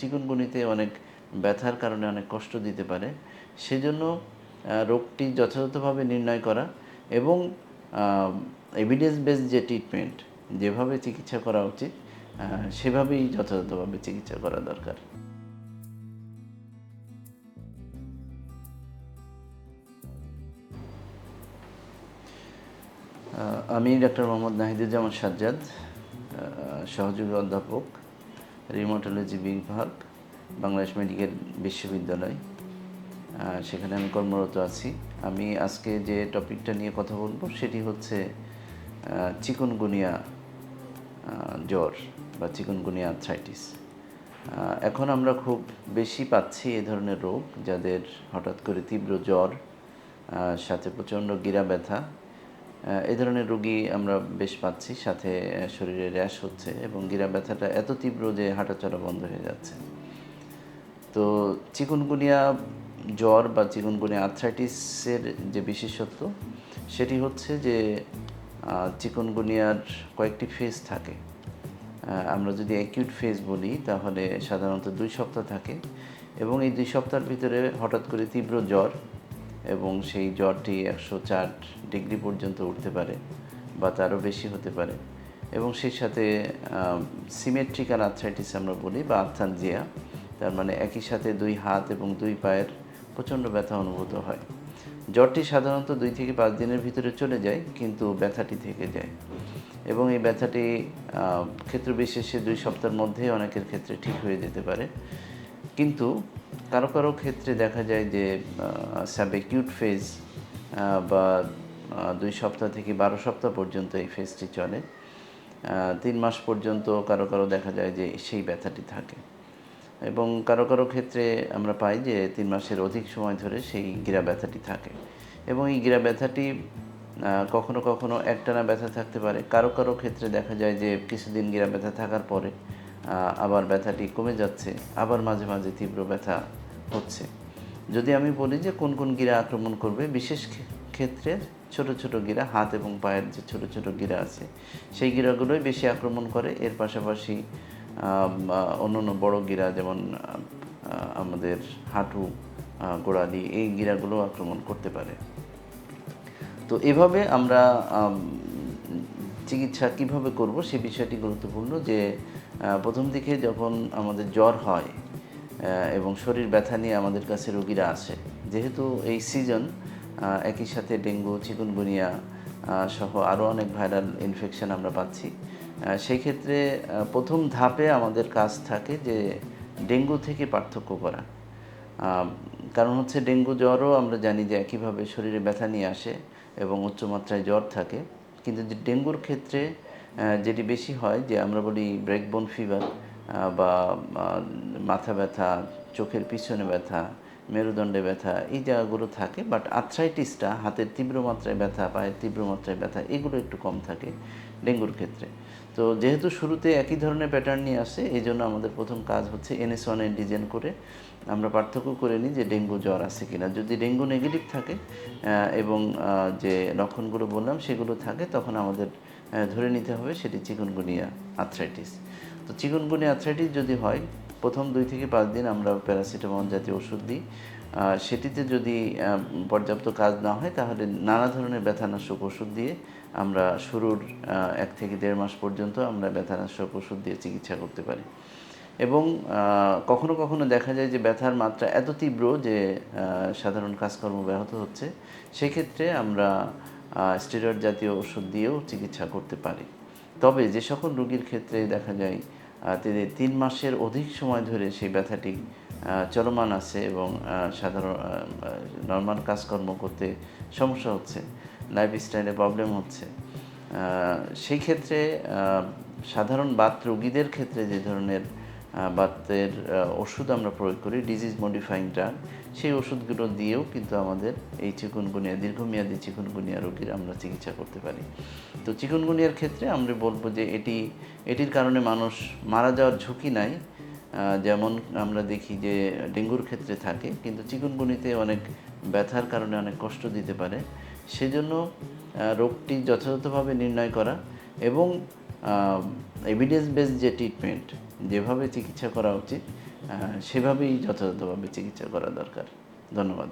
চিকুনগুনিতে অনেক ব্যথার কারণে অনেক কষ্ট দিতে পারে। সেজন্য রোগটি যথাযথভাবে নির্ণয় করা এবং এভিডেন্স বেস যে ট্রিটমেন্ট যেভাবে চিকিৎসা করা উচিত সেভাবেই যথাযথভাবে চিকিৎসা করা দরকার। আমি ডাক্তার মোহাম্মদ নাহিদুজ্জামান সাজ্জাদ সহযোগী অধ্যাপক। রিমোটোলজি বিভাগ বাংলাদেশ মেডিকেল বিশ্ববিদ্যালয়। সেখানে আমি কর্মরত আছি। আমি আজকে যে টপিকটা নিয়ে কথা বলব সেটি হচ্ছে চিকুনগুনিয়া জ্বর বা চিকুনগুনিয়া আর্থ্রাইটিস। এখন আমরা খুব বেশি পাচ্ছি এ ধরনের রোগ যাদের হঠাৎ করে তীব্র জ্বর সাথে প্রচণ্ড গিরা ব্যথা এ ধরনের রোগী আমরা বেশ পাচ্ছি। সাথে শরীরে র্যাশ হচ্ছে এবং গিরা ব্যথাটা এত তীব্র যে হাঁটাচলা বন্ধ হয়ে যাচ্ছে। তো চিকুনগুনিয়া জ্বর বা চিকুনগুনিয়া আর্থ্রাইটিসের যে বিশেষত্ব, সেটি হচ্ছে যে চিকুনগুনিয়ার কয়েকটি ফেজ থাকে। আমরা যদি অ্যাকিউট ফেজ বলি, তাহলে সাধারণত দুই সপ্তাহ থাকে এবং এই দুই সপ্তাহের ভিতরে হঠাৎ করে তীব্র জ্বর এবং সেই জ্বরটি একশো চার ডিগ্রি পর্যন্ত উঠতে পারে বা তারও বেশি হতে পারে। এবং সেই সাথে সিমেট্রিক্যাল আর্থ্রাইটিস আমরা বলি বা আর্থালজিয়া তার মানে একই সাথে দুই হাত এবং দুই পায়ের প্রচণ্ড ব্যথা অনুভূত হয়। জ্বরটি সাধারণত দুই থেকে পাঁচ দিনের ভিতরে চলে যায় কিন্তু ব্যথাটি থেকে যায়। এবং এই ব্যথাটি আহ, ক্ষেত্র বিশেষে দুই সপ্তাহের মধ্যে অনেকের ক্ষেত্রে ঠিক হয়ে যেতে পারে। কিন্তু কারও কারও ক্ষেত্রে দেখা যায় যে সাবএকিউট ফেজ বা দুই সপ্তাহ থেকে বারো সপ্তাহ পর্যন্ত এই ফেজটি চলে। তিন মাস পর্যন্ত কারও কারও দেখা যায় যে সেই ব্যথাটি থাকে। এবং কারও কারও ক্ষেত্রে আমরা পাই যে, তিন মাসের অধিক সময় ধরে সেই গিরা ব্যথাটি থাকে। এবং এই গিরা ব্যথাটি কখনো কখনো একটানা ব্যথা থাকতে পারে। কারও কারও ক্ষেত্রে দেখা যায় যে, কিছুদিন গিরা ব্যথা থাকার পরে আবার ব্যথাটি কমে যাচ্ছে আবার মাঝে মাঝে তীব্র ব্যথা হচ্ছে। যদি আমি বলি যে কোন কোন গিরা আক্রমণ করবে বিশেষ ক্ষে- ক্ষেত্রে ছোট ছোট গিরা হাত এবং পায়ের যে ছোট ছোট গিরা আছে সেই গিরাগুলোই বেশি আক্রমণ করে। এর পাশাপাশি অন্য অন্য বড় গিরা যেমন আমাদের হাঁটু গোড়ালি এই গিরাগুলো আক্রমণ করতে পারে। তো এভাবে আমরা আম, চিকিৎসা কীভাবে করব সে বিষয়টি গুরুত্বপূর্ণ যে প্রথম দিকে যখন আমাদের জ্বর হয় এবং শরীর ব্যথা নিয়ে আমাদের কাছে রোগীরা আসে, যেহেতু এই সিজন একই সাথে ডেঙ্গু, চিকুনগুনিয়া সহ আরও অনেক ভাইরাল ইনফেকশন আমরা পাচ্ছি সেই ক্ষেত্রে প্রথম ধাপে আমাদের কাজ থাকে যে, ডেঙ্গু থেকে পার্থক্য করা কারণ হচ্ছে ডেঙ্গু জ্বরও আমরা জানি যে, একইভাবে শরীরে ব্যথা নিয়ে আসে এবং উচ্চমাত্রায় জ্বর থাকে কিন্তু যে ডেঙ্গুর ক্ষেত্রে যেটি বেশি হয়, যে আমরা বলি ব্রেকবোন ফিভার বা মাথা ব্যথা, চোখের পিছনে ব্যথা, মেরুদণ্ডে ব্যথা, এই জায়গাগুলো থাকে বাট আর্থ্রাইটিসটা হাতের তীব্র মাত্রায় ব্যথা, পায়ের তীব্র মাত্রায় ব্যথা, এগুলো একটু কম থাকে ডেঙ্গুর ক্ষেত্রে। তো যেহেতু শুরুতে একই ধরনের প্যাটার্ন নিয়ে আসে, এই জন্য আমাদের প্রথম কাজ হচ্ছে এনএস ওয়ানের ডিজাইন করে আমরা পার্থক্য করে নিই যে ডেঙ্গু জ্বর আছে কিনা। যদি ডেঙ্গু নেগেটিভ থাকে এবং যে লক্ষণগুলো বললাম সেগুলো থাকে, তখন আমাদের ধরে নিতে হবে সেটি চিকুনগুনিয়া আর্থ্রাইটিস তো চিকুনগুনিয়া আর্থ্রাইটিস যদি হয়, প্রথম দুই থেকে পাঁচ দিন আমরা প্যারাসিটামল জাতীয় ওষুধ দিই। সেটিতে যদি পর্যাপ্ত কাজ না হয়, তাহলে নানা ধরনের ব্যথানাশক ওষুধ দিয়ে আমরা শুরুর এক থেকে দেড় মাস পর্যন্ত আমরা ব্যথানাশক ওষুধ দিয়ে চিকিৎসা করতে পারি। এবং কখনো কখনো দেখা যায় যে ব্যথার মাত্রা এত তীব্র যে সাধারণ কাজকর্ম ব্যাহত হচ্ছে, সেক্ষেত্রে আমরা স্টেরয়েড জাতীয় ওষুধ দিয়েও চিকিৎসা করতে পারি। তবে যে সকল রোগীর ক্ষেত্রে দেখা যায় আহ, তি- তিন মাসের অধিক সময় ধরে সেই ব্যথাটি চলমান আছে এবং সাধারণ নর্মাল কাজকর্ম করতে সমস্যা হচ্ছে লাইফ স্টাইলে প্রবলেম হচ্ছে সেই ক্ষেত্রে সাধারণ বাত রোগীদের ক্ষেত্রে যে ধরনের বাতের ওষুধ আমরা প্রয়োগ করি ডিজিজ মডিফাইং ড্রাগ সেই ওষুধগুলো দিয়েও কিন্তু আমাদের এই চিকুনগুনিয়া, দীর্ঘমেয়াদী চিকুনগুনিয়া রোগীর আমরা চিকিৎসা করতে পারি। তো চিকুনগুনিয়ার ক্ষেত্রে আমরা বলব যে এটি, এটির কারণে মানুষ মারা যাওয়ার ঝুঁকি নাই। যেমন আমরা দেখি যে ডেঙ্গুর ক্ষেত্রে থাকে, কিন্তু চিকুনগুনিতে অনেক ব্যথার কারণে অনেক কষ্ট দিতে পারে। সেজন্য রোগটি যথাযথভাবে নির্ণয় করা এবং এভিডেন্স বেস যে ট্রিটমেন্ট যেভাবে চিকিৎসা করা উচিত সেভাবেই যথাযথভাবে চিকিৎসা করা দরকার। ধন্যবাদ।